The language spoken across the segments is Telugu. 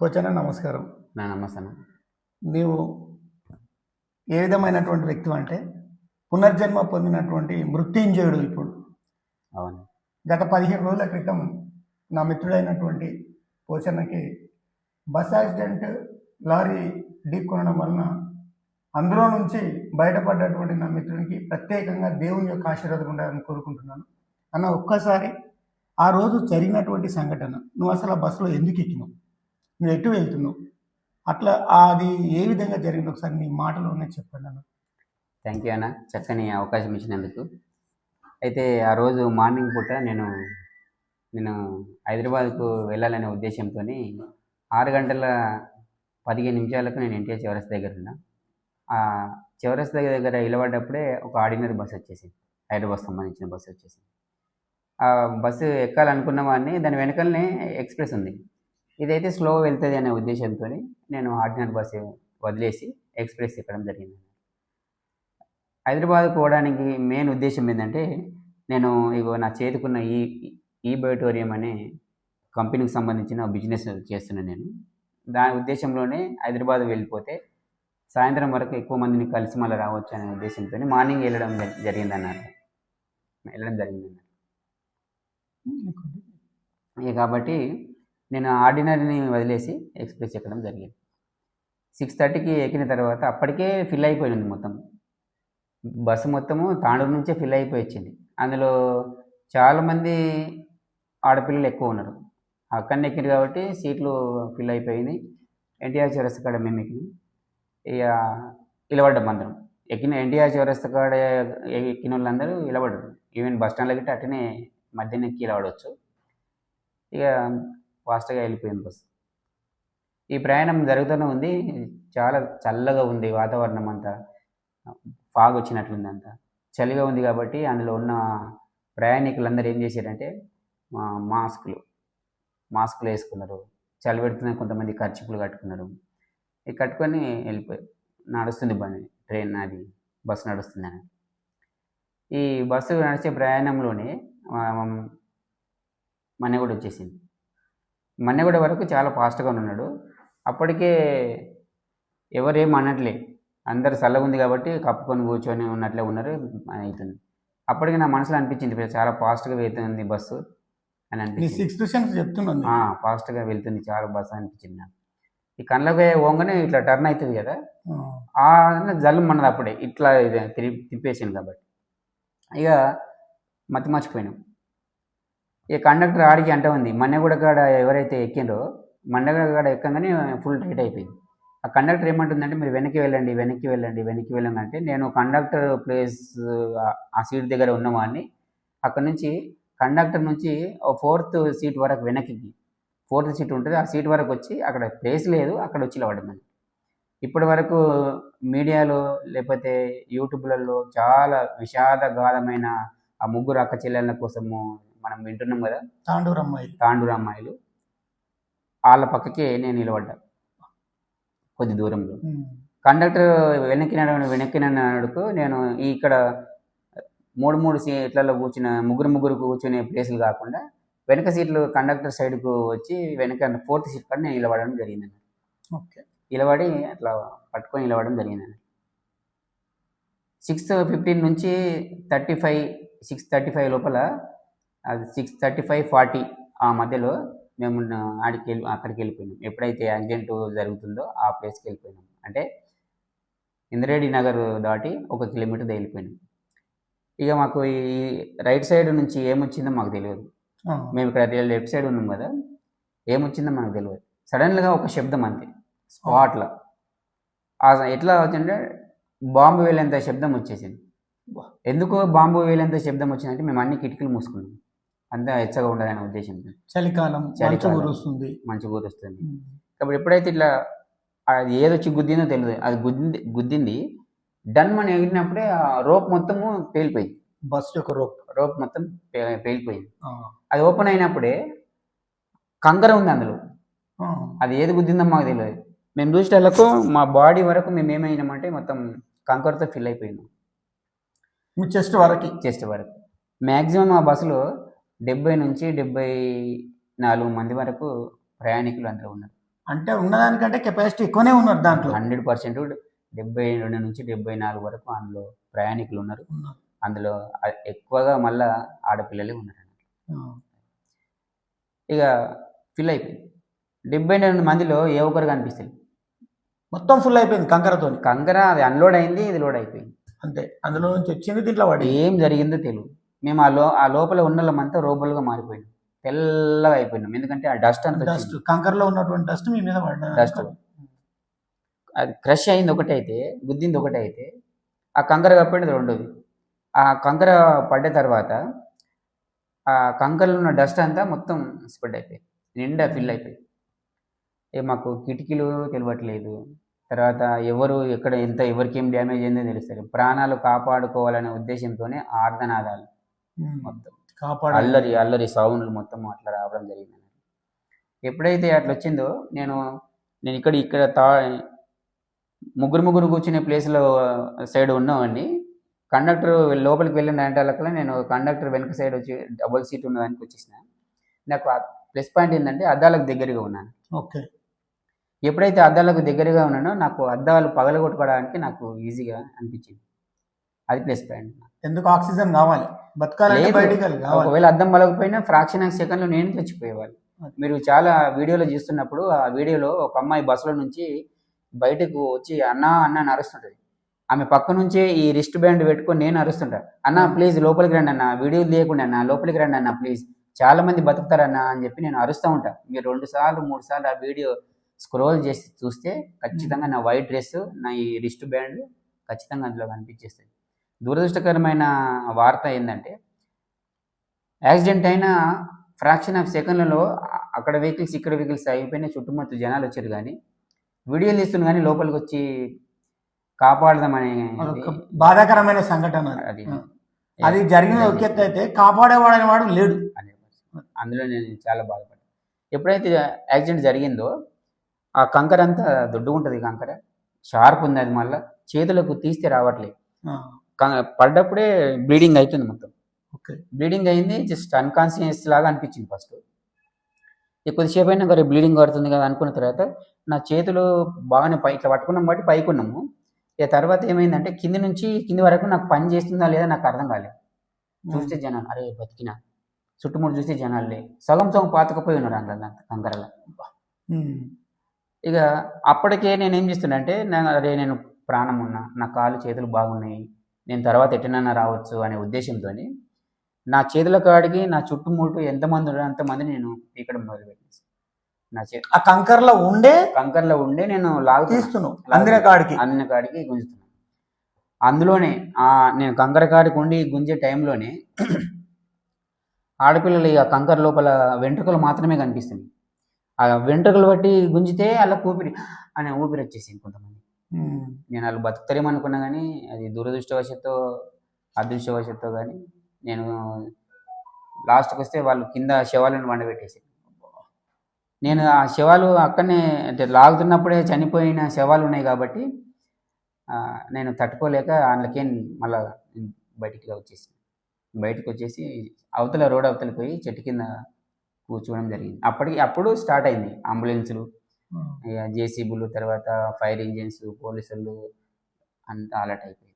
పోచన నమస్కారం. నా నమస్తాను నీవు ఏ విధమైనటువంటి వ్యక్తి అంటే పునర్జన్మ పొందినటువంటి మృత్యుంజయుడు ఇప్పుడు. అవును. గత పదిహేను రోజుల క్రితం నా మిత్రుడైనటువంటి పోచన్నకి బస్ యాక్సిడెంట్ లారీ ఢీకొనడం వలన అందులో నుంచి బయటపడ్డటువంటి నా మిత్రునికి ప్రత్యేకంగా దేవుని యొక్క ఆశీర్వాదం ఉండాలని కోరుకుంటున్నాను. అన్న ఒక్కసారి ఆ రోజు జరిగినటువంటి సంఘటన నువ్వు అసలు ఆ బస్సులో ఎందుకు ఎక్కినావు? నువ్వు ఎటు వెళ్తున్నావు? అట్లా అది ఏ విధంగా జరిగింది? ఒకసారి నీ మాటలోనే చెప్పండి అన్న. థ్యాంక్ యూ అన్న. చక్కని అవకాశం ఇచ్చినందుకు. అయితే ఆ రోజు మార్నింగ్ పూట నేను నేను హైదరాబాద్కు వెళ్ళాలనే ఉద్దేశంతో ఆరు గంటల పదిహేను నిమిషాలకు నేను ఎన్టీఆర్ చివరస్ దగ్గర ఉన్నా. ఆ చివరస్ దగ్గర దగ్గర నిలబడ్డప్పుడే ఒక ఆర్డినరీ బస్సు వచ్చేసింది. హైదరాబాద్ సంబంధించిన బస్సు వచ్చేసింది. ఆ బస్సు ఎక్కాలనుకున్న వాడిని దాని వెనకల్నే ఎక్స్ప్రెస్ ఉంది. ఇదైతే స్లో వెళ్తుంది అనే ఉద్దేశంతో నేను ఆర్డినరీ బస్సు వదిలేసి ఎక్స్ప్రెస్ ఎక్కడం జరిగింది. హైదరాబాద్ పోవడానికి మెయిన్ ఉద్దేశం ఏంటంటే నేను ఇగో నా చేతికున్న ఈ ఈ బయోటోరియం అనే కంపెనీకి సంబంధించిన బిజినెస్ చేస్తున్నాను నేను. దాని ఉద్దేశంలోనే హైదరాబాద్ వెళ్ళిపోతే సాయంత్రం వరకు ఎక్కువ మందిని కలిసి మళ్ళీ రావచ్చు అనే ఉద్దేశంతో మార్నింగ్ వెళ్ళడం జరి- జరిగింది అన్నారు వెళ్ళడం జరిగింది అన్నారు ఇక కాబట్టి నేను ఆర్డినరీని వదిలేసి ఎక్స్ప్రెస్ ఎక్కడం జరిగింది. సిక్స్ థర్టీకి ఎక్కిన తర్వాత అప్పటికే ఫిల్ అయిపోయింది మొత్తం. బస్సు మొత్తము తాండూరు నుంచే ఫిల్ అయిపోయి వచ్చింది. అందులో చాలామంది ఆడపిల్లలు ఎక్కువ ఉన్నారు. అక్కడనే ఎక్కింది కాబట్టి సీట్లు ఫిల్ అయిపోయింది ఎన్టీఆర్ చౌరస్తా కాడ మేము ఎక్కినాం. ఇక నిలబడ్డాం అందరం ఎక్కిన ఎన్టీఆర్ చౌరస్తా కాడ ఎక్కిన వాళ్ళందరూ నిలబడ్డారు ఈవెన్ బస్ స్టాండ్లో గిట్ట అట్టనే మధ్యన ఎక్కి నిలబడవచ్చు ఇక ఫాస్ట్గా వెళ్ళిపోయింది బస్సు ఈ ప్రయాణం జరుగుతూనే ఉంది. చాలా చల్లగా ఉంది వాతావరణం అంతా. ఫాగ్ వచ్చినట్లుంది అంతా చలిగా ఉంది కాబట్టి అందులో ఉన్న ప్రయాణికులందరూ ఏం చేశారంటే మాస్కులు మాస్కులు వేసుకున్నారు. చలి పెడుతున్న కొంతమంది ఖర్చుపులు కట్టుకున్నారు. ఇది కట్టుకొని వెళ్ళిపోయి నడుస్తుంది బండి ట్రైన్ అది బస్సు నడుస్తుంది అని ఈ బస్సు నడిచే ప్రయాణంలోనే ఆ, కూడా వచ్చేసింది. మన్నెగూడ వరకు చాలా ఫాస్ట్గా ఉన్నాడు. అప్పటికే ఎవరేం అనట్లే. అందరు చల్లగా ఉంది కాబట్టి కప్పుకొని కూర్చొని ఉన్నట్లే ఉన్నారు అవుతుంది అప్పటికి నా మనసులో అనిపించింది "ఇప్పుడు చాలా ఫాస్ట్గా వెళ్తుంది బస్సు అని అనిపించింది. సిక్స్త్ సెన్స్ చెప్తున్నాను ఫాస్ట్గా వెళ్తుంది చాలా బస్సు అనిపించింది నాకు. ఈ కళ్ళకి ఓంగనే ఇట్లా టర్న్ అవుతుంది కదా. ఆ. జల్లు మనది అప్పుడే. ఇట్లా తిప్పేసింది కాబట్టి. ఇక మతి మర్చిపోయినాం. ఇక కండక్టర్ ఆడికి అంట ఉంది. మన్నెగూడ కాడ ఎవరైతే ఎక్కిండ్రో మన్నెగూడ కాడ ఎక్కగానే ఫుల్ టైట్ అయిపోయింది. ఆ కండక్టర్ ఏమంటుందంటే మీరు వెనక్కి వెళ్ళండి వెనక్కి వెళ్ళండి వెనక్కి వెళ్ళండి అంటే నేను కండక్టర్ ప్లేస్ ఆ- సీట్ దగ్గర ఉన్నవాడిని అక్కడ నుంచి కండక్టర్ నుంచి ఫోర్త్ సీట్ వరకు వెనక్కి ఫోర్త్ సీట్ ఉంటుంది. ఆ సీట్ వరకు వచ్చి అక్కడ ప్లేస్ లేదు అక్కడ వచ్చి నిలబడ్డాను ఇప్పటి వరకు మీడియాలో లేకపోతే యూట్యూబ్లలో చాలా విషాదగాధమైన ఆ ముగ్గురు అక్క చెల్లెళ్ళ కోసము మనం వింటున్నాం కదా? తాండూరు అమ్మాయి తాండూరు అమ్మాయిలు వాళ్ళ పక్కకే నేను నిలబడ్డా. కొద్ది దూరంలో. కండక్టర్ వెనక్కిన వెనక్కినడుకు నేను ఈ ఇక్కడ మూడు మూడు సీట్లలో కూర్చున్న ముగ్గురు ముగ్గురు కూర్చునే ప్లేసులు కాకుండా వెనక సీట్లు కండక్టర్ సైడ్కు వచ్చి వెనక ఫోర్త్ సీట్ కాడ నేను నిలబడడం జరిగింది. ఓకే. నిలబడి అట్లా పట్టుకొని నిలబడడం జరిగింది. సిక్స్ ఫిఫ్టీన్ నుంచి thirty five six thirty five లోపల అది సిక్స్ థర్టీ ఫైవ్ ఫార్టీ ఆ మధ్యలో మేము ఆడికి వెళ్ళి అక్కడికి వెళ్ళిపోయినాం. ఎప్పుడైతే యాక్సిడెంట్ జరుగుతుందో ఆ ప్లేస్కి వెళ్ళిపోయినాం. అంటే ఇంద్రేడి నగర్ దాటి ఒక కిలోమీటర్ వెళ్ళిపోయినాం. ఇక మాకు ఈ రైట్ సైడ్ నుంచి ఏమొచ్చిందో మాకు తెలియదు. మేము ఇక్కడ లెఫ్ట్ సైడ్ ఉన్నాం కదా ఏమొచ్చిందో మనకు తెలియదు. సడన్గా ఒక శబ్దం అంతే స్పాట్లో ఎట్లా వచ్చిందంటే బాంబు వేలేంత శబ్దం వచ్చేసింది. ఎందుకు బాంబు వేలేంత శబ్దం వచ్చిందంటే మేము అన్ని కిటికీలు మూసుకున్నాం. అంతా హెచ్చగా ఉండాలనే ఉద్దేశంతో చలికాలం మంచు. కురుస్తుంది మంచి కూరుస్తుంది. కాబట్టి ఎప్పుడైతే ఇట్లా అది ఏదొచ్చి గుద్దిందో తెలియదు. అది గుద్దింది గుద్దింది డన్ మనం ఎగిరినప్పుడే ఆ రోప్ మొత్తము పేలిపోయింది. బస్ యొక్క రోప్. రోప్ మొత్తం పేలిపోయింది. అది ఓపెన్ అయినప్పుడే కంకర ఉంది అందులో. అది ఏది గుద్దిందో మాకు తెలియదు. మేము చూసేటలకు మా బాడీ వరకు మేము ఏమైనామంటే మొత్తం కంకరతో ఫిల్ అయిపోయినాం. మీ చెస్ట్ వరకు. చెస్ట్ వరకు. మ్యాక్సిమం ఆ బస్సులో డెబ్బై నుంచి డెబ్బై నాలుగు మంది వరకు ప్రయాణికులు అందరూ ఉన్నారు. అంటే ఉన్నదానికంటే కెపాసిటీ ఎక్కువనే ఉన్నారు దాంట్లో. హండ్రెడ్ పర్సెంట్ డెబ్బై రెండు నుంచి డెబ్బై నాలుగు వరకు అందులో ప్రయాణికులు ఉన్నారు. అందులో ఎక్కువగా మళ్ళా ఆడపిల్లలే ఉన్నారు. ఇక ఫిల్ అయిపోయింది. డెబ్బై రెండు మందిలో ఏ ఒక్కరు కనిపిస్తుంది మొత్తం ఫుల్ అయిపోయింది కంకరతో కంకర అది అన్లోడ్ అయింది ఇది లోడ్ అయిపోయింది. అంతే. అందులో నుంచి వచ్చింది దీంట్లో పడి ఏం జరిగిందో తెలియదు మేము ఆ లో ఆ లోపల ఉన్నమంతా రోబోలుగా మారిపోయినాం. తెల్లగా అయిపోయినాం. ఎందుకంటే ఆ డస్ట్ అంతా డస్ట్ కంకరలో ఉన్నటువంటి డస్ట్ మీ మీద పడ్డా Dust. అది క్రష్ అయింది ఒకటి అయితే గుద్దింది ఒకటి అయితే ఆ కంకర కప్పింది రెండోది. ఆ కంకర పడ్డ తర్వాత ఆ కంకరలో ఉన్న డస్ట్ అంతా మొత్తం స్ప్రెడ్ అయిపోయింది. నిండా ఫిల్ అయిపోయింది. మాకు కిటికీలు తెలియట్లేదు తర్వాత ఎవరు ఎక్కడ ఎంత ఎవరికి ఏం డ్యామేజ్ అయిందో తెలుస్తారు ప్రాణాలు కాపాడుకోవాలనే ఉద్దేశంతోనే ఆర్ధనాదాలు మొత్తం కాపాడాలి. అల్లరి అల్లరి సౌండ్లు మొత్తం అట్లా రావడం జరిగింది. ఎప్పుడైతే అట్లా వచ్చిందో నేను నేను ఇక్కడ ఇక్కడ తా ముగ్గురు ముగ్గురు కూర్చునే ప్లేస్లో సైడ్ ఉన్నామండి. కండక్టర్ లోపలికి వెళ్ళిన దాంట్లో నేను కండక్టర్ వెనక సైడ్ వచ్చి డబుల్ సీట్ ఉన్నదానికి వచ్చేసిన. నాకు ప్లస్ పాయింట్ ఏంటంటే అద్దాలకు దగ్గరగా ఉన్నాను. ఓకే. ఎప్పుడైతే అద్దాలకు దగ్గరగా ఉన్నానో నాకు అద్దాలు పగలగొట్టుకోవడానికి నాకు ఈజీగా అనిపించింది. అది ప్లస్ పాయింట్. ఎందుకు? ఆక్సిజన్ కావాలి. బతకాలంటే. బయటికి ఒకవేళ అద్దం పలకపోయినా ఫ్రాక్షన్ ఆఫ్ సెకండ్లో నేను చచ్చిపోయేవాళ్ళు మీరు చాలా వీడియోలో చూస్తున్నప్పుడు ఆ వీడియోలో ఒక అమ్మాయి బస్సులో నుంచి బయటకు వచ్చి అన్న అన్న అని అరుస్తుంటది. ఆమె పక్క నుంచే ఈ రిస్ట్ బ్యాండ్ పెట్టుకొని నేను అరుస్తుంటా. అన్న ప్లీజ్ లోపలికి రండి అన్న వీడియో తీయకుండా అన్న లోపలికి రండి అన్న ప్లీజ్ చాలా మంది బతుకుతారన్న అని చెప్పి నేను అరుస్తూ ఉంటా. మీరు రెండు సార్లు మూడు సార్లు ఆ వీడియో స్క్రోల్ చేసి చూస్తే ఖచ్చితంగా నా వైట్ డ్రెస్ నా ఈ రిస్ట్ బ్యాండ్ ఖచ్చితంగా అందులో కనిపించేస్తుంది. దురదృష్టకరమైన వార్త ఏంటంటే యాక్సిడెంట్ అయిన ఫ్రాక్షన్ ఆఫ్ సెకండ్లలో అక్కడ వెహికల్స్ ఇక్కడ వెహికల్స్ అయిపోయినాయి చుట్టుముట్టు జనాలు వచ్చారు కానీ వీడియోలు తీస్తున్నారు కానీ లోపలికి వచ్చి కాపాడదామని బాధాకరమైన సంఘటన అది. అది. జరిగిన అయితే కాపాడేవాడని వాడు లేడు. అందులో నేను చాలా బాధపడ్డాను ఎప్పుడైతే యాక్సిడెంట్ జరిగిందో ఆ కంకర అంతా దొడ్డుగుంటుంది కంకర. షార్ప్ ఉంది అది మళ్ళీ. చేతులకు తీస్తే రావట్లేదు పడ్డప్పుడే బ్లీడింగ్ అవుతుంది మొత్తం. ఓకే. బ్లీడింగ్ అయింది జస్ట్ అన్కాన్షియస్ లాగా అనిపించింది ఫస్ట్ కొద్దిసేపు అయినా మరి బ్లీడింగ్ పడుతుంది కదా అనుకున్న తర్వాత నా చేతులు బాగానే పై ఇట్లా పట్టుకున్నాం బట్టి పైకి ఉన్నాము ఇక తర్వాత ఏమైందంటే కింది నుంచి కింది వరకు నాకు పని చేస్తుందా లేదా నాకు అర్థం కాలేదు చూస్తే జనాలు అరే బతికినా. చుట్టుముట్టు చూస్తే జనాలు లే సగం సగం పాతకపోయి ఉన్నారు అందులో కంకరలో. ఇక అప్పటికే నేను ఏం చేస్తున్నా అంటే అరే నేను ప్రాణం ఉన్నా నా కాళ్ళు చేతులు బాగున్నాయి. నేను తర్వాత ఎట్టనన్నా రావచ్చు అనే ఉద్దేశంతో నా చేతుల కాడికి నా చుట్టుముట్టు ఎంతమంది ఉన్నారో అంతమంది నేను పీకడం మొదలుపెట్టాను. నా చే ఆ కంకరలో ఉండే కంకర్లో ఉండే నేను లాగుతున్నా. తీస్తున్నావు అందిన కాడికి. అందిన కాడికి గుంజుతున్నాను అందులోనే ఆ నేను కంకర కాడికి ఉండి గుంజే టైంలోనే ఆడపిల్లలు ఇక కంకర లోపల వెంట్రుకలు మాత్రమే కనిపిస్తుంది ఆ వెంట్రుకలు బట్టి గుంజితే అలా ఊపిరి అనే ఊపిరి వచ్చేసింది కొంతమంది. నేను వాళ్ళు బతుకుతారేమో అనుకున్నా కానీ అది దురదృష్టవశాత్తు అదృష్టవశాత్తు కానీ నేను లాస్ట్కి వస్తే వాళ్ళు కింద శవాలను వండబెట్టేసి నేను ఆ శవాలు అక్కడనే అంటే లాగుతున్నప్పుడే చనిపోయిన శవాలు ఉన్నాయి కాబట్టి నేను తట్టుకోలేక అందులోకే మళ్ళా బయటికి వచ్చేసి బయటకు వచ్చేసి అవతల రోడ్ అవతలకి పోయి చెట్టు కింద కూర్చోవడం జరిగింది. అప్పటికి అప్పుడు స్టార్ట్ అయింది అంబులెన్సులు. జేసీబీలు తర్వాత ఫైర్ ఇంజిన్స్ పోలీసులు అంతా అలర్ట్ అయిపోయింది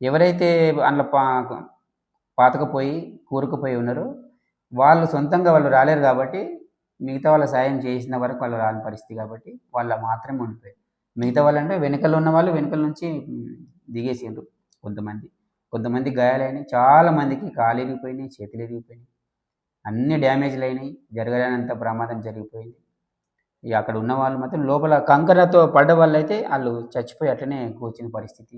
ఎవరైతే అందులో పా పాతకపోయి కూరుకుపోయి ఉన్నారో వాళ్ళు సొంతంగా వాళ్ళు రాలేరు కాబట్టి మిగతా వాళ్ళ సాయం చేసిన వరకు వాళ్ళు రాని పరిస్థితి కాబట్టి వాళ్ళ మాత్రమే ఉండిపోయారు. మిగతా వాళ్ళు అంటే ఉన్న వాళ్ళు వెనకల నుంచి దిగేసిండ్రు కొంతమంది. కొంతమంది గాయాలైనాయి. చాలా మందికి కాలు ఇరిగిపోయినాయి చేతులు ఇరిగిపోయినాయి. అన్ని డ్యామేజ్లు అయినాయి. జరగలేనంత ప్రమాదం జరిగిపోయింది. ఇక అక్కడ ఉన్న వాళ్ళు మాత్రం లోపల కంకరతో పడ్డ వాళ్ళు అయితే వాళ్ళు చచ్చిపోయి అట్లనే కూర్చున్న పరిస్థితి.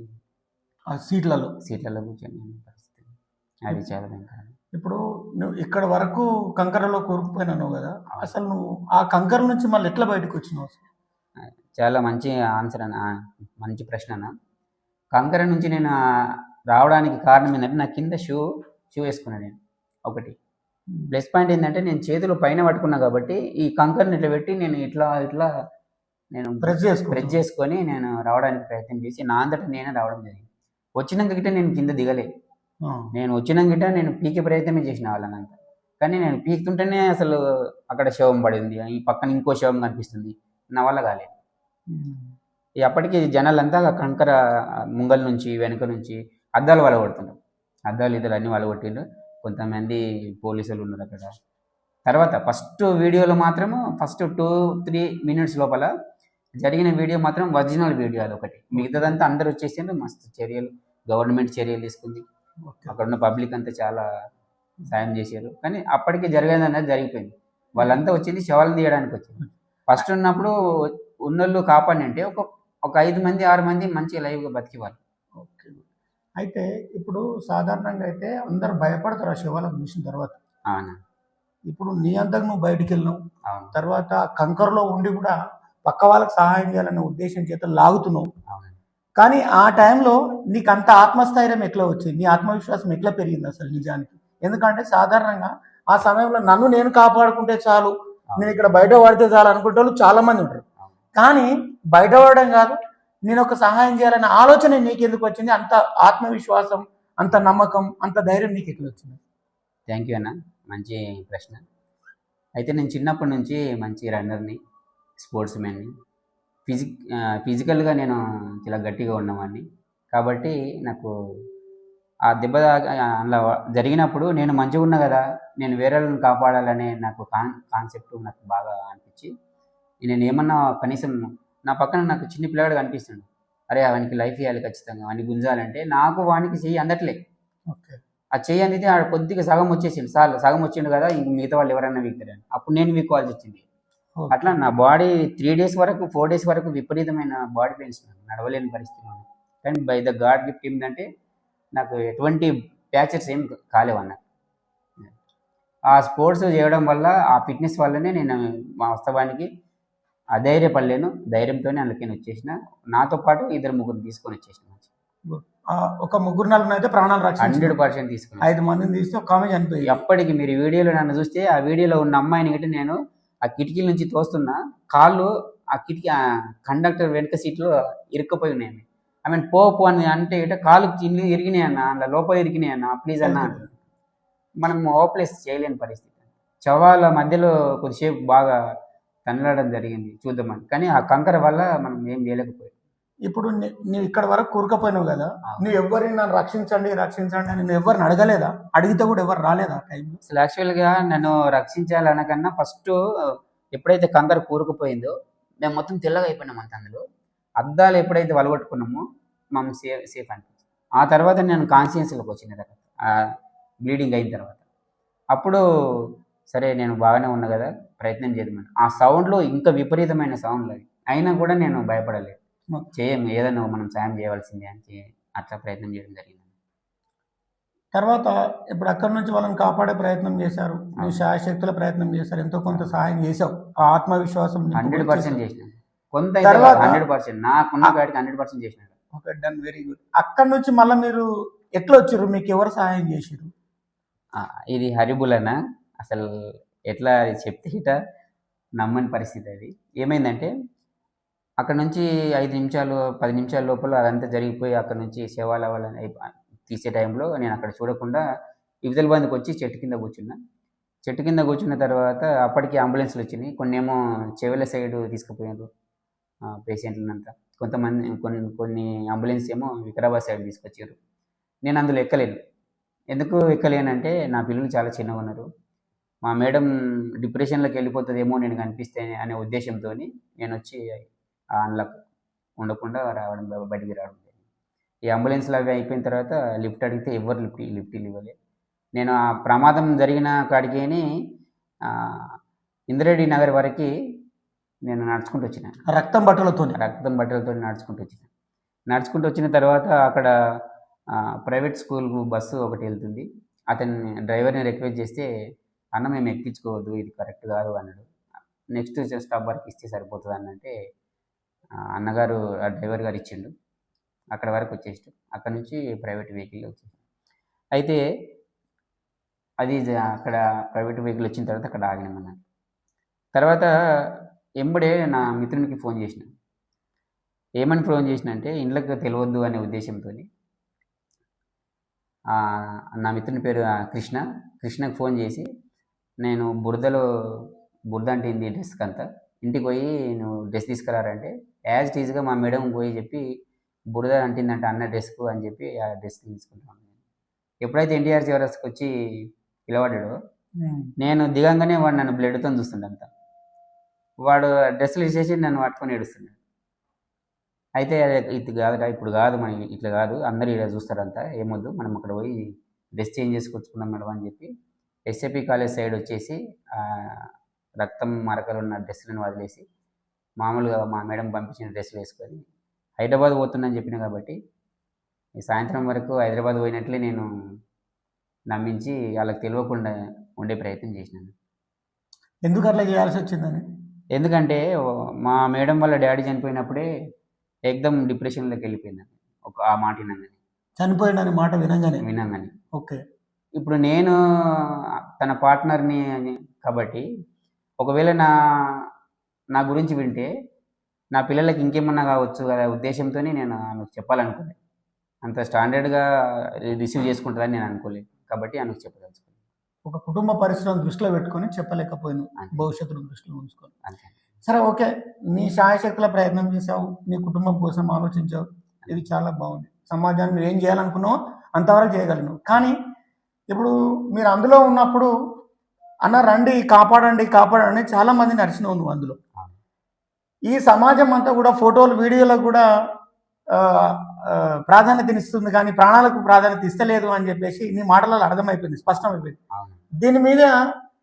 ఆ సీట్లలో. సీట్లలో కూర్చొని పరిస్థితి. అది చాలా భయంకరం. ఇప్పుడు నువ్వు ఇక్కడ వరకు కంకరలో కూరుకుపోయినావు కదా అసలు నువ్వు ఆ కంకర నుంచి మళ్ళీ ఎట్లా బయటకు వచ్చినావు? చాలా మంచి ఆన్సర్ అన్న మంచి ప్రశ్న అన్న. కంకర నుంచి నేను రావడానికి కారణం ఏంటంటే నా కింద షూ షూ వేసుకున్నాను నేను. ఒకటి. ప్లస్ పాయింట్ ఏంటంటే నేను చేతులు పైన పట్టుకున్నా కాబట్టి ఈ కంకర్ని ఇట్లా పెట్టి నేను ఇట్లా ఇట్లా నేను ప్రెస్ చేసుకో ప్రెస్ చేసుకొని నేను రావడానికి ప్రయత్నం చేసి నా అంతటా నేనే రావడం జరిగింది. వచ్చినాక గిట్ట నేను కింద దిగలే. నేను వచ్చినాక గిట్ట నేను పీకే ప్రయత్నమే చేసిన వాళ్ళనంతా. కానీ నేను పీకుతుంటేనే అసలు అక్కడ శవం పడింది ఈ పక్కన ఇంకో శవం కనిపిస్తుంది. నా వల్ల కాలేదు. అప్పటికి జనాలంతా కంకర ముంగల్ నుంచి వెనుక నుంచి అద్దాలు వలగొడుతున్నారు అద్దాలు ఇద్దరు అన్ని వలగొట్టిండ్రు. కొంతమంది పోలీసులు ఉన్నారు అక్కడ. తర్వాత ఫస్ట్ వీడియోలో మాత్రము ఫస్ట్ టూ త్రీ మినిట్స్ లోపల జరిగిన వీడియో మాత్రం ఒరిజినల్ వీడియో అది ఒకటి. మిగతాదంతా అందరు వచ్చేసిండ్రు మస్తు చర్యలు గవర్నమెంట్ చర్యలు తీసుకుంది. అక్కడ ఉన్న పబ్లిక్ అంతా చాలా సాయం చేశారు. కానీ అప్పటికి జరిగేది అనేది జరిగిపోయింది. వాళ్ళంతా వచ్చింది శవాలను తీయడానికి వచ్చింది. ఫస్ట్ ఉన్నప్పుడు ఉన్నోళ్ళు కాపాడి అంటే ఒక ఒక ఐదు మంది ఆరు మంది మంచి లైవ్గా బతికేవాళ్ళు. ఓకే అయితే ఇప్పుడు సాధారణంగా అయితే అందరు భయపడతారు ఆ శివాలను చూసిన తర్వాత. అవునా? ఇప్పుడు నీ అంతకు నువ్వు బయటికి వెళ్ళినావు తర్వాత కంకరలో ఉండి కూడా పక్క వాళ్ళకి సహాయం చేయాలనే ఉద్దేశం చేత లాగుతున్నావు. కానీ ఆ టైంలో నీకు అంత ఆత్మస్థైర్యం ఎట్లా వచ్చింది? నీ ఆత్మవిశ్వాసం ఎట్లా పెరిగింది అసలు నిజానికి? ఎందుకంటే సాధారణంగా ఆ సమయంలో నన్ను నేను కాపాడుకుంటే చాలు. నేను ఇక్కడ బయట పడితే చాలు అనుకుంటే వాళ్ళు చాలా మంది ఉంటారు. కానీ బయట పడడం కాదు నేను ఒక సహాయం చేయాలనే ఆలోచన నీకు ఎందుకు వచ్చింది? అంత ఆత్మవిశ్వాసం అంత నమ్మకం అంత ధైర్యం నీకు ఎక్కడ వచ్చింది? థ్యాంక్ యూ అన్న. మంచి ప్రశ్న. అయితే నేను చిన్నప్పటి నుంచి మంచి రన్నర్ని స్పోర్ట్స్ మ్యాన్ని ఫిజిక్ ఫిజికల్గా నేను చాలా గట్టిగా ఉన్నవాడిని. కాబట్టి నాకు ఆ దెబ్బ అలా జరిగినప్పుడు నేను మంచిగా ఉన్నా కదా నేను వేరే వాళ్ళని కాపాడాలనే నాకు కాన్ కాన్సెప్ట్ నాకు బాగా అనిపించి నేను ఏమన్నా కనీసం నా పక్కన నాకు చిన్న పిల్లగాడు కనిపిస్తుండు అరే వానికి లైఫ్ ఇవ్వాలి ఖచ్చితంగా. వాడిని గుంజాలంటే నాకు వానికి చెయ్యి అందట్లే. ఓకే. ఆ చెయ్యి అనేది ఆడ కొద్దిగా సగం వచ్చేసింది సార్ సగం వచ్చిండు కదా ఇంక మిగతా వాళ్ళు ఎవరైనా వీక్తారని అప్పుడు నేను వీక్కోవాల్సి వచ్చింది అట్లా నా బాడీ త్రీ డేస్ వరకు ఫోర్ డేస్ వరకు విపరీతమైన బాడీ పెయిన్స్ నడవలేని పరిస్థితి కానీ బై ద గాడ్ గిఫ్ట్ ఏంటంటే నాకు ఎటువంటి ప్యాచెస్ ఏం కాలేవన్న ఆ స్పోర్ట్స్ చేయడం వల్ల ఆ ఫిట్నెస్ వల్లనే నేను వాస్తవానికి అధైర్యపడలేను ధైర్యంతోనే అందుకని వచ్చేసిన. నాతో పాటు ఇద్దరు ముగ్గురు తీసుకొని వచ్చేసిన ఒక ముగ్గురు నలుగురు అయితే ప్రాణాలు రక్షణ హండ్రెడ్ పర్సెంట్ తీసుకుని ఐదు మందిని తీస్తే ఒక ఆమె చనిపోయింది. ఎప్పటికి మీరు ఈ వీడియోలో నన్ను చూస్తే ఆ వీడియోలో ఉన్న అమ్మాయిని గిట్ట నేను ఆ కిటికీల నుంచి తోస్తున్నా. కాళ్ళు ఆ కిటికీ ఆ కండక్టర్ వెనుక సీట్లో ఇరుక్కుపోయి ఉన్నాయి ఐ మీన్ పో పో అని అంటే ఇట కాలు చిల్లి ఇరిగినాయి అన్న అలా లోపల ఇరిగినాయి అన్న ప్లీజ్ అన్న మనం ఓప్లెస్ చేయలేని పరిస్థితి. చవాల మధ్యలో కొద్దిసేపు బాగా తనలాడడం జరిగింది చూద్దామని. కానీ ఆ కంకర వల్ల మనం ఏం చేయలేకపోయాం. ఇప్పుడు నువ్వు ఇక్కడ వరకు కూరుకుపోయినావు కదా. నువ్వు ఎవరిని నన్ను రక్షించండి రక్షించండి అని నువ్వు ఎవరిని అడగలేదా? అడిగితే కూడా ఎవరు రాలేదా టైంలో అసలు యాక్చువల్గా నన్ను రక్షించాలనకన్నా ఫస్ట్ ఎప్పుడైతే కంకర కూరుకుపోయిందో మేము మొత్తం తెల్లగా అయిపోయినాం అంత అందులో. అద్దాలు ఎప్పుడైతే వలగొట్టుకున్నామో మనం సేఫ్ సేఫ్ అనిపించింది. ఆ తర్వాత నేను కాన్షియన్స్లోకి వచ్చిన తర్వాత బ్లీడింగ్ అయిన తర్వాత. అప్పుడు సరే నేను బాగానే ఉన్నా కదా ప్రయత్నం చేద్దామని ఆ సౌండ్లో ఇంకా విపరీతమైన సౌండ్లు అవి. అయినా కూడా నేను భయపడలేదు. చేయం ఏదైనా మనం సాయం చేయవలసిందే అని అట్లా ప్రయత్నం చేయడం జరిగింది. తర్వాత ఇప్పుడు అక్కడి నుంచి వాళ్ళని కాపాడే ప్రయత్నం చేశారు. అవును. శాయశక్తుల ప్రయత్నం చేశారు. ఎంతో కొంత సహాయం చేశావు. ఆ ఆత్మవిశ్వాసం హండ్రెడ్ పర్సెంట్. చేసినాను కొంత హండ్రెడ్ పర్సెంట్. నాకున్న కాడికి హండ్రెడ్ పర్సెంట్ చేసినాను ఓకే డన్ వెరీ గుడ్. అక్కడి నుంచి మళ్ళీ మీరు ఎట్లా వచ్చారు? మీకు ఎవరు సహాయం చేసారు ఆ, ఇది హరిబులన? అసలు ఎట్లా అది చెప్తే ఇట నమ్మని పరిస్థితి అది. ఏమైందంటే అక్కడ నుంచి ఐదు నిమిషాలు పది నిమిషాల లోపల అదంతా జరిగిపోయి అక్కడ నుంచి శవాల వాళ్ళని తీసే టైంలో నేను అక్కడ చూడకుండా ఇవిదల బంద్కి వచ్చి చెట్టు కింద కూర్చున్నా. చెట్టు కింద కూర్చున్న తర్వాత అప్పటికి అంబులెన్స్లు వచ్చినాయి. కొన్ని ఏమో చెవుల సైడ్ తీసుకుపోయారు పేషెంట్లంతా. కొంతమంది కొన్ని కొన్ని అంబులెన్స్ ఏమో వికారాబాద్ సైడ్ తీసుకొచ్చారు. నేను అందులో ఎక్కలేను. ఎందుకు ఎక్కలేనంటే నా పిల్లలు చాలా చిన్నగా ఉన్నారు. మా మేడం డిప్రెషన్లోకి వెళ్ళిపోతుందేమో నేను కనిపిస్తే అనే ఉద్దేశంతో నేను వచ్చి అందులో ఉండకుండా రావడం బయటికి రావడం. ఈ అంబులెన్స్లు అవి అయిపోయిన తర్వాత లిఫ్ట్ అడిగితే ఎవరు లిఫ్ట్ లిఫ్ట్ ఇవ్వలేదు నేను ఆ ప్రమాదం జరిగిన కాడికి ఇందిరెడ్డి నగర్ వరకు నేను నడుచుకుంటూ వచ్చిన. రక్తం బట్టలతో రక్తం బట్టలతో నడుచుకుంటూ వచ్చిన. నడుచుకుంటూ వచ్చిన తర్వాత అక్కడ ప్రైవేట్ స్కూల్ బస్సు ఒకటి వెళ్తుంది. అతన్ని డ్రైవర్ని రిక్వెస్ట్ చేస్తే అన్న మేము ఎక్కించుకోవద్దు ఇది కరెక్ట్ కాదు అన్నాడు. నెక్స్ట్ స్టాప్ వరకు ఇస్తే సరిపోతుంది అన్నంటే అన్నగారు ఆ డ్రైవర్ గారు ఇచ్చిండు. అక్కడ వరకు వచ్చేసి అక్కడ నుంచి ప్రైవేట్ వెహికల్ వచ్చేసి అయితే అది అక్కడ ప్రైవేట్ వెహికల్ వచ్చిన తర్వాత అక్కడ ఆగినామన్నారు తర్వాత ఎంబడే నా మిత్రునికి ఫోన్ చేసిన. ఏమని ఫోన్ చేసిన అంటే ఇంట్లోకి తెలియద్దు అనే ఉద్దేశంతో నా మిత్రుని పేరు కృష్ణ. కృష్ణకు ఫోన్ చేసి నేను బురదలో బురద అంటే ఏంది రిస్క్ అంతా? ఇంటికి పోయి నువ్వు డ్రెస్ తీసుకురారంటే యాజ్ టీజ్గా మా మేడం పోయి చెప్పి బురద అంటిందంట అన్న డ్రెస్కు అని చెప్పి ఆ డ్రెస్ తీసుకుంటాను ఎప్పుడైతే ఎన్టీఆర్ చివరస్కి వచ్చి పిలవడ్డాడో నేను దిగంగానే వాడు నన్ను బ్లడ్తో చూస్తుండంత వాడు డ్రెస్సులు వేసేసి నన్ను పట్టుకొని ఏడుస్తున్నాడు అయితే ఇది కాదురా ఇప్పుడు కాదు మన ఇట్లా కాదు అందరూ ఇలా చూస్తారంతా ఏమొద్దు మనం అక్కడ పోయి డ్రెస్ చేంజ్ చేసుకొచ్చుకుందాం మేడం అని చెప్పి ఎస్ఏపి కాలేజ్ సైడ్ వచ్చేసి రక్తం మరకలు ఉన్న డ్రెస్సులను వదిలేసి మామూలుగా మా మేడం పంపించిన డ్రెస్సులు వేసుకొని హైదరాబాద్ పోతున్నాను చెప్పిన కాబట్టి ఈ సాయంత్రం వరకు హైదరాబాద్ పోయినట్లే నేను నమ్మించి వాళ్ళకి తెలియకుండా ఉండే ప్రయత్నం చేసినాను. ఎందుకు అట్లా చేయాల్సి వచ్చిందని? ఎందుకంటే మా మేడం వాళ్ళ డాడీ చనిపోయినప్పుడే ఎక్దమ్ డిప్రెషన్లోకి వెళ్ళిపోయింది ఒక ఆ మాట వినంగానే. చనిపోయిండని మాట వినంగానే? వినంగానే. ఓకే. ఇప్పుడు నేను తన పార్ట్నర్ని అని కాబట్టి ఒకవేళ నా నా గురించి వింటే నా పిల్లలకి ఇంకేమన్నా కావచ్చు కదా ఉద్దేశంతోనే నేను ఆమెకు చెప్పాలనుకోలేదు అంత స్టాండర్డ్గా రిసీవ్ చేసుకుంటుందని నేను అనుకోలేదు. కాబట్టి ఆమెకు చెప్పదలుచుకున్నాను. ఒక కుటుంబ పరిస్థితులను దృష్టిలో పెట్టుకొని చెప్పలేకపోయాను. భవిష్యత్తును దృష్టిలో ఉంచుకొని. అంతే. సరే ఓకే. నీ శాయశక్తుల ప్రయత్నం చేసావు నీ కుటుంబం కోసం ఆలోచించావు. ఇది చాలా బాగుంది. సమాజాన్ని ఏం చేయాలనుకున్నావు అంతవరకు చేయగలను. కానీ ఇప్పుడు మీరు అందులో ఉన్నప్పుడు అన్న రండి కాపాడండి కాపాడండి చాలా మందిని నడిచినావు నువ్వు అందులో. ఈ సమాజం అంతా కూడా ఫోటోలు వీడియోలకు కూడా ప్రాధాన్యతనిస్తుంది కానీ ప్రాణాలకు ప్రాధాన్యత ఇస్తలేదు అని చెప్పేసి నీ మాటలలో అర్థమైపోయింది స్పష్టమైపోయింది. దీని మీద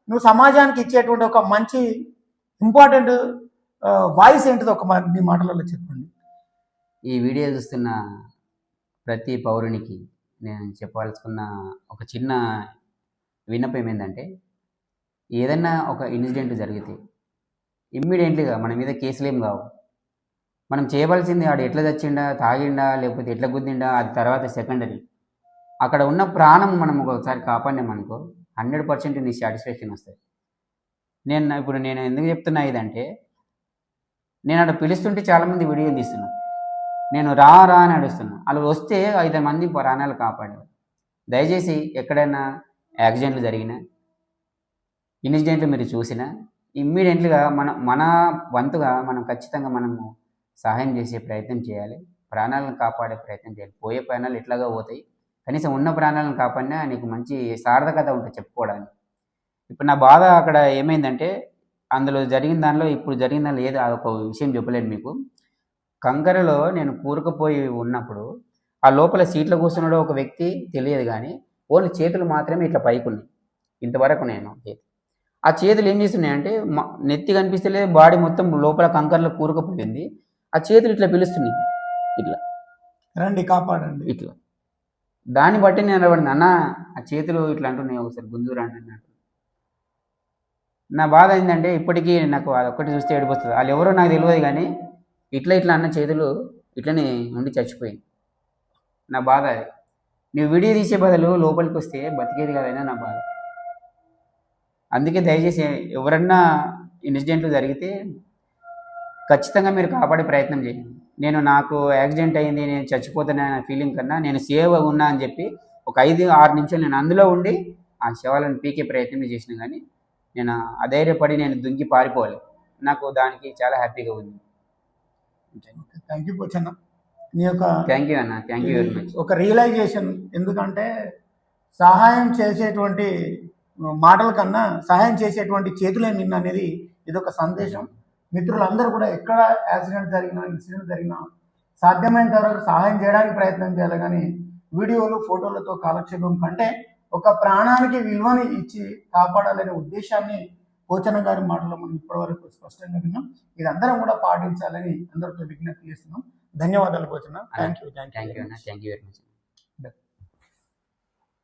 నువ్వు సమాజానికి ఇచ్చేటువంటి ఒక మంచి ఇంపార్టెంట్ వాయిస్ ఏంటిది ఒక మా- మీ మాటలలో చెప్పండి. ఈ వీడియో చూస్తున్న ప్రతి పౌరునికి నేను చెప్పాల్సుకున్న ఒక చిన్న విన్నపం ఏంటంటే ఏదైనా ఒక ఇన్సిడెంట్ జరిగితే ఇమ్మీడియట్లీగా మన మీద కేసులు ఏం కావు. మనం చేయవలసింది ఆడు ఎట్లా చచ్చిండా తాగిండా లేకపోతే ఎట్లా గుద్దిండా అది తర్వాత సెకండరీ. అక్కడ ఉన్న ప్రాణం మనం ఒకసారి కాపాడినామనుకో హండ్రెడ్ పర్సెంట్ నీ సాటిస్ఫాక్షన్ వస్తుంది నేను ఇప్పుడు నేను ఎందుకు చెప్తున్నా ఇదంటే నేను అక్కడ పిలుస్తుంటే చాలామంది వీడియోలు తీస్తున్నాను నేను రా రా అని అడుస్తున్నా. అలా వస్తే ఐదు మంది ప్రాణాలు కాపాడారు. దయచేసి ఎక్కడైనా యాక్సిడెంట్లు జరిగినా ఇన్సిడెంట్లు మీరు చూసినా ఇమ్మీడియట్లీగా మన మన వంతుగా మనం ఖచ్చితంగా మనము సహాయం చేసే ప్రయత్నం చేయాలి. ప్రాణాలను కాపాడే ప్రయత్నం చేయాలి. పోయే ప్రాణాలు ఇట్లాగా పోతాయి. కనీసం ఉన్న ప్రాణాలను కాపాడినా నీకు మంచి సార్థకత ఉంటుంది చెప్పుకోవడానికి. ఇప్పుడు నా బాధ అక్కడ ఏమైందంటే అందులో జరిగిన దానిలో ఇప్పుడు జరిగిన దానిలో ఏదో ఒక విషయం చెప్పలేను మీకు. కంకరలో నేను కూరుకుపోయి ఉన్నప్పుడు ఆ లోపల సీట్లో కూర్చున్నాడు ఒక వ్యక్తి తెలియదు కానీ ఓన్లీ చేతులు మాత్రమే ఇట్లా పైకి ఉన్నాయి ఇంతవరకు నేను ఆ చేతులు ఏం చేస్తున్నాయంటే మ- నెత్తి కనిపిస్తలేదు బాడీ మొత్తం లోపల కంకరలో కూరుకుపోయింది. ఆ చేతులు ఇట్లా పిలుస్తున్నాయి. ఇట్లా. రండి కాపాడండి. ఇట్లా. దాన్ని బట్టి నేను అనబడింది అన్న ఆ చేతులు ఇట్లా అంటున్నాయి ఒకసారి గుంజూరు అంటున్నాడు. నా బాధ ఏంటంటే ఇప్పటికీ నాకు అదొక్కటి చూస్తే ఏడిపోతుంది వాళ్ళు ఎవరో నాకు తెలియదు కానీ ఇట్లా ఇట్లా అన్న చేతులు ఇట్లనే ఉండి చచ్చిపోయింది నా బాధ అది. నువ్వు వీడియో తీసే బదులు లోపలికి వస్తే బతికేది కాదైనా నా బాధ. అందుకే దయచేసి ఎవరన్నా ఇన్సిడెంట్లు జరిగితే ఖచ్చితంగా మీరు కాపాడే ప్రయత్నం చేయండి. నేను నాకు యాక్సిడెంట్ అయింది నేను చచ్చిపోతున్నా ఫీలింగ్ కన్నా నేను సేవ్ ఉన్నా అని చెప్పి ఒక ఐదు ఆరు నిమిషాలు నేను అందులో ఉండి ఆ శవాలను పీకే ప్రయత్నం చేసిన కానీ నేను అధైర్యపడి నేను దుంకి పారిపోవాలి. నాకు దానికి చాలా హ్యాపీగా ఉంది. థ్యాంక్ యూ పోచన్న నీ యొక్క థ్యాంక్ యూ అన్న థ్యాంక్ యూ వెరీ మచ్ ఒక రియలైజేషన్ ఎందుకంటే సహాయం చేసేటువంటి మాటల కన్నా సహాయం చేసేటువంటి చేతులే నిన్న అనేది ఇది ఒక సందేశం. మిత్రులందరూ కూడా ఎక్కడ యాక్సిడెంట్ జరిగినా ఇన్సిడెంట్ జరిగినా సాధ్యమైనంత వరకు సహాయం చేయడానికి ప్రయత్నం చేయాలి. కానీ వీడియోలు ఫోటోలతో కాలక్షేపం కంటే ఒక ప్రాణానికి విలువని ఇచ్చి కాపాడాలనే ఉద్దేశాన్ని పోచన గారి మాటలో మనం ఇప్పటివరకు స్పష్టంగా విన్నాం. ఇది అందరం కూడా పాటించాలని అందరితో విజ్ఞప్తి చేస్తున్నాం. ధన్యవాదాలు Pochana thank you thank you thank you very much